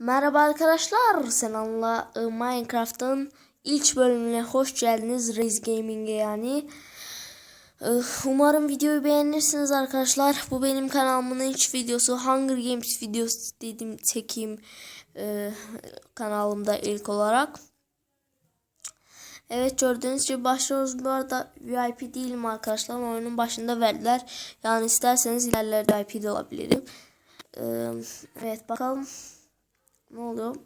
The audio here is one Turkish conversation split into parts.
Merhaba arkadaşlar, Senan'la e, Minecraft'ın ilk bölümüne hoş geldiniz. Raze Gaming'e yani. E, Umarım videoyu beğenirsiniz arkadaşlar. Bu benim kanalımın ilk videosu. Hunger Games videosu dedim çekeyim e, kanalımda ilk olarak. Evet gördüğünüz gibi başlıyoruz. Bu arada VIP değilim arkadaşlar. Oyunun başında verdiler. Yani isterseniz ilerlerde VIP de olabilirim. Evet bakalım. Ne oluyor?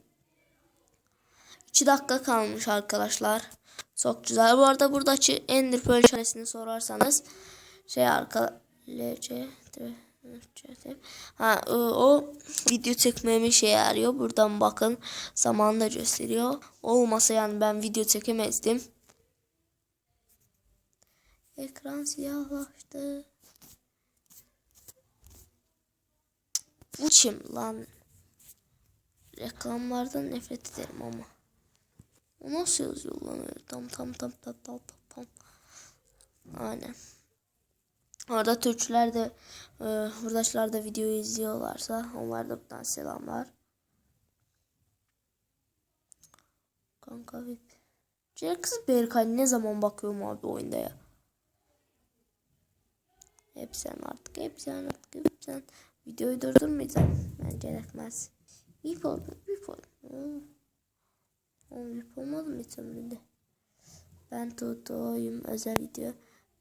2 dakika kalmış arkadaşlar. Çok güzel. Bu arada buradaki Ender Pearl çaresini sorarsanız şey arka LC Ha o, o video çekmeme şey yarıyor. Buradan bakın zamanı da gösteriyor. Olmasa yani ben video çekemezdim. Ekran siyahlaştı. Bu kim lan? Reklamlardan nefret ederim ama. O nasıl yazıyor lan öyle tam tam tam tam tam tam tam. Aynen. Orada Türkçüler de e, buradaşlar da videoyu izliyorlarsa onlar da buradan selamlar. Kanka VIP. Diğer kız Berkay ne zaman bakıyorum abi oyunda ya. Hep sen artık hep sen artık hep sen. Videoyu durdurmayacağım. Ben gerekmez. VIP oldum. VIP oldum. Oğlum olmadım hiç ömründe. Ben Toto'yum. Özel video.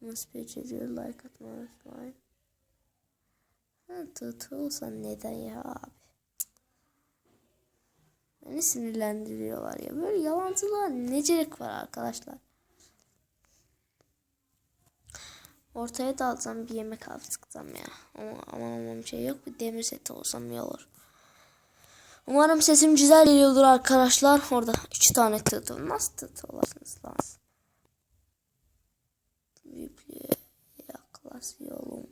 Must be çekiyor. Like atmayı unutmayın. Ha Toto olsan neden ya abi? Beni sinirlendiriyorlar ya. Böyle yalancılar ne gerek var arkadaşlar. Ortaya da alsam bir yemek alıp çıksam ya. Ama aman aman şey yok. Bir demir seti olsam iyi olur. Umarım sesim güzel geliyordur arkadaşlar. Orada üç tane tığ Nasıl tığ olasınız lan? Bibliye yaklaşıyorum.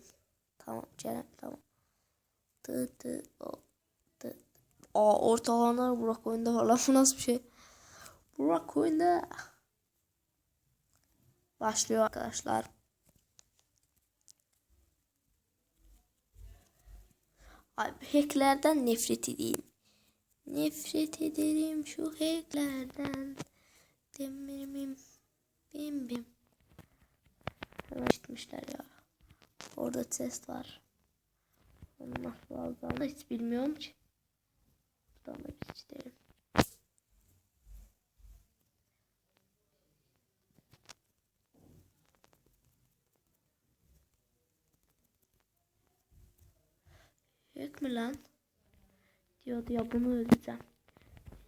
Tamam Ceren tamam. Tığ tığ o tığ. Aa ortalanlar Burak oyunda var lan bu nasıl bir şey? Burak oyunda. Başlıyor arkadaşlar. Abi hacklerden nefret edeyim. Nefret ederim şu hacklerden. Demirimim. Bim bim. Gitmişler ya. Orada test var. Onu nasıl alacağımı hiç bilmiyorum ki. Buradan da biz gidelim. Yok mu lan? Diyordu ya bunu öleceğim.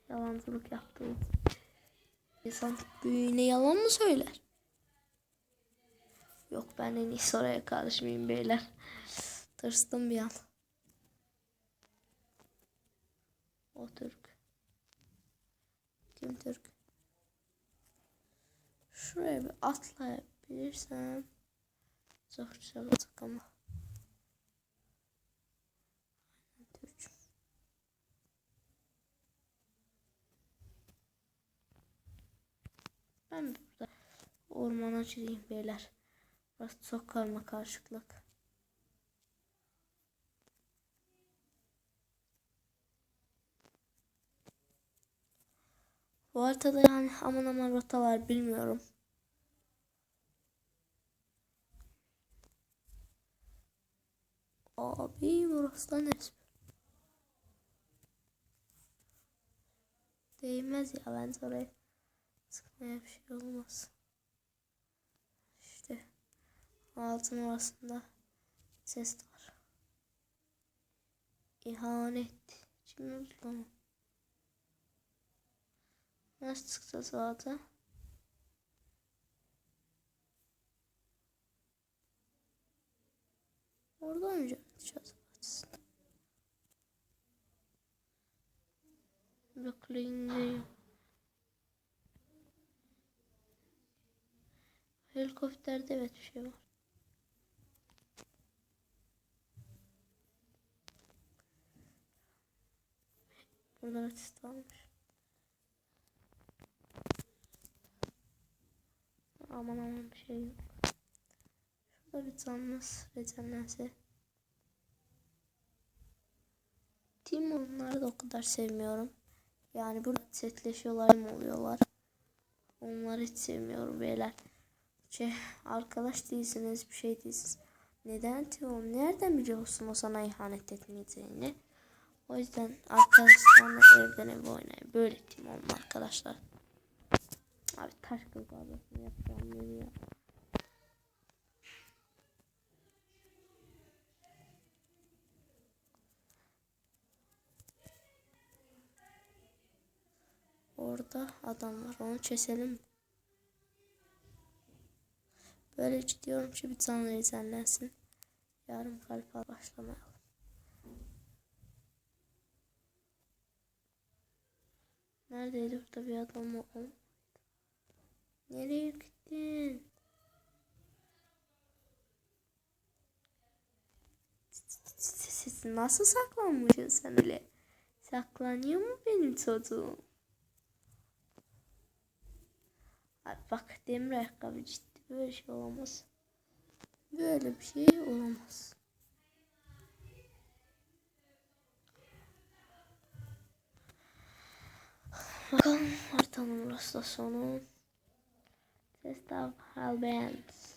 Yalancılık yaptığı için. İnsan büyüğüne yalan mı söyler? Yok ben en iyisi oraya karışmayayım beyler. Tırstım bir an. O Türk. Kim Türk? Şuraya bir atlayabilirsem güzel olacak ama. Türk. Ben burada ormana çizeyim beyler. Burası çok karma karışıklık. Bu haritada yani aman aman rotalar bilmiyorum. Abi burası da neresi? Değmez ya ben oraya sıkmaya bir şey olmaz. 6 numarasında ses var. İhanet. Şimdi bunu. Nasıl çıktı zaten? Orada oynayacağız acaba? Bekleyin değil. Helikopterde evet bir şey var. Burada artist varmış. Aman aman bir şey yok. Şurada bir canlıs recenlense. Team onları da o kadar sevmiyorum. Yani burada setleşiyorlar mı oluyorlar. Onları hiç sevmiyorum beyler. Şey, arkadaş değilsiniz bir şey değilsiniz. Neden Team? Nereden biliyorsun o sana ihanet etmeyeceğini? O yüzden arkadaşlarla evden ev oynayın. Böyle Team olun arkadaşlar. Abi taş kızarlasını yapacağım nereye? Orada adam var. Onu keselim. Böylece diyorum ki bir tane izlenlensin. Yarın kalp al Neredeydi burada bir adam o? Nereye gittin? Nasıl saklanmışsın sen öyle? Saklanıyor mu benim çocuğum? Abi bak demir ayakkabı ciddi böyle şey olamaz. Böyle bir şey olamaz. Bakalım haritanın burası da sonu. Test of Halbands.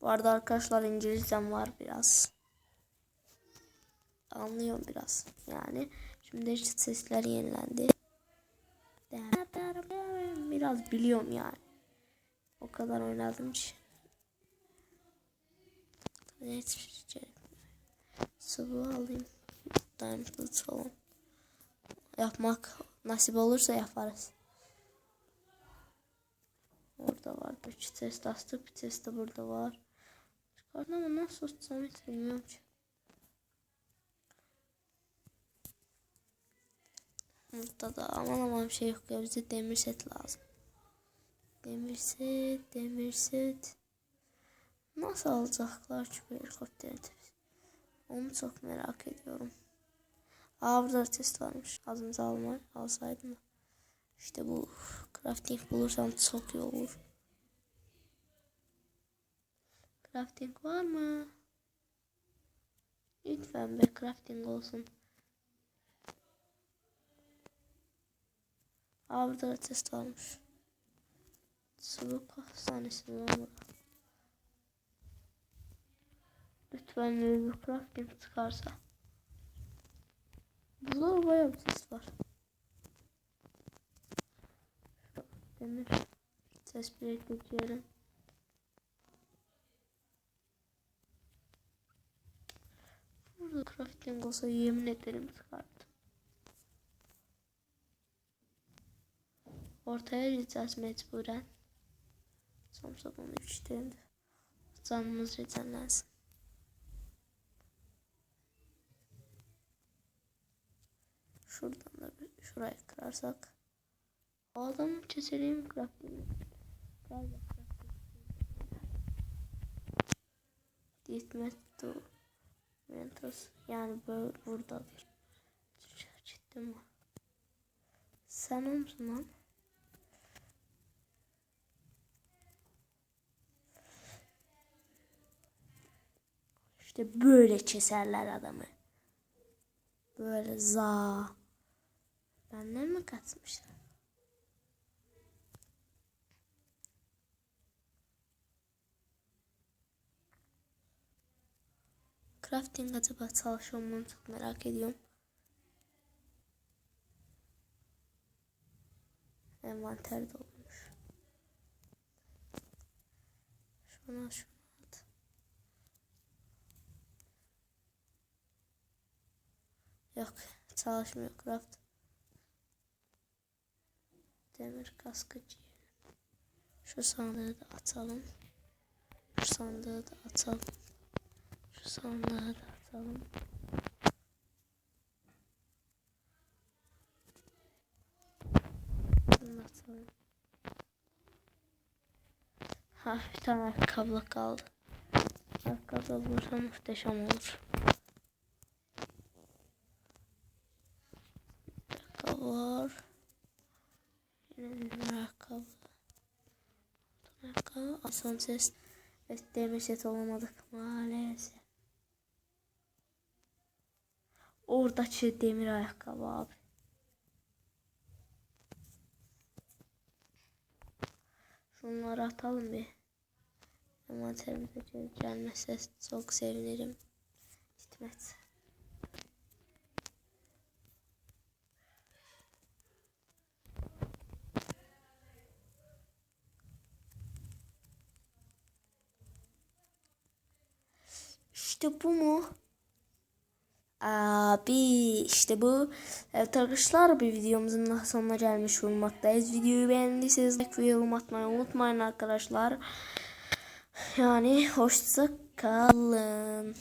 Bu arada arkadaşlar İngilizcem var biraz. Anlıyorum biraz yani. Şimdi işte sesler yenilendi. Biraz biliyorum yani. O kadar oynadım ki. Hiçbir şey. Sıvı alayım. Diamond kılıç falan. Yapmak nasip olursa yaparız. Orada var. Bir test astık. Bir test de burada var. Çıkardım ama nasıl tutsam hiç bilmiyorum ki. Burada da aman aman bir şey yok ya bize demir set lazım. Demir set, demir set. Nasıl alacaklar ki bu helikopteri? Onu çok merak ediyorum. Aa burada test varmış. Ağzımıza alma, alsaydım. İşte bu crafting bulursam çok iyi olur. Crafting var mı? Lütfen be crafting olsun. Aa burada da test varmış. Sıvı hastanesi lan burada. Lütfen bir crafting çıkarsa. Burada bayağı bir test var. Demir. Ses bir ekleyelim. Burada crafting olsa yemin ederim çıkardım. Ortaya gideceğiz mecburen. Sonuçta bunu üçten canımız recenlensin. Şuradan da bir şurayı kırarsak. O adamı keselim crafting. Galiba Ditmeto Mentos yani böyle buradadır. Ciddi mi? Sen o musun lan? İşte böyle keserler adamı. Böyle za. Benden mi kaçmışlar? Crafting acaba çalışıyor mu çok merak ediyorum. Envanter dolmuş. Şuna şuna at. Yok çalışmıyor craft. Demir kaskıcı. Şu sandığı da atalım. Şu sandığı da atalım. Şu sandığı da atalım. Atalım. Ha bir tane ayakkabı kaldı. Ayakkabı burada muhteşem olur. Ayakkabı var. Yine bir ayakkabı. Asan ses. Evet demir set olamadık maalesef. Oradaki demir ayakkabı abi. Şunları atalım bir. Envanterimize gel- gelmezse çok sevinirim. Gitmez. İşte bu mu? Abi işte bu. Evet arkadaşlar bir videomuzun daha sonuna gelmiş bulunmaktayız. Videoyu beğendiyseniz like ve yorum atmayı unutmayın arkadaşlar. Yani hoşça kalın.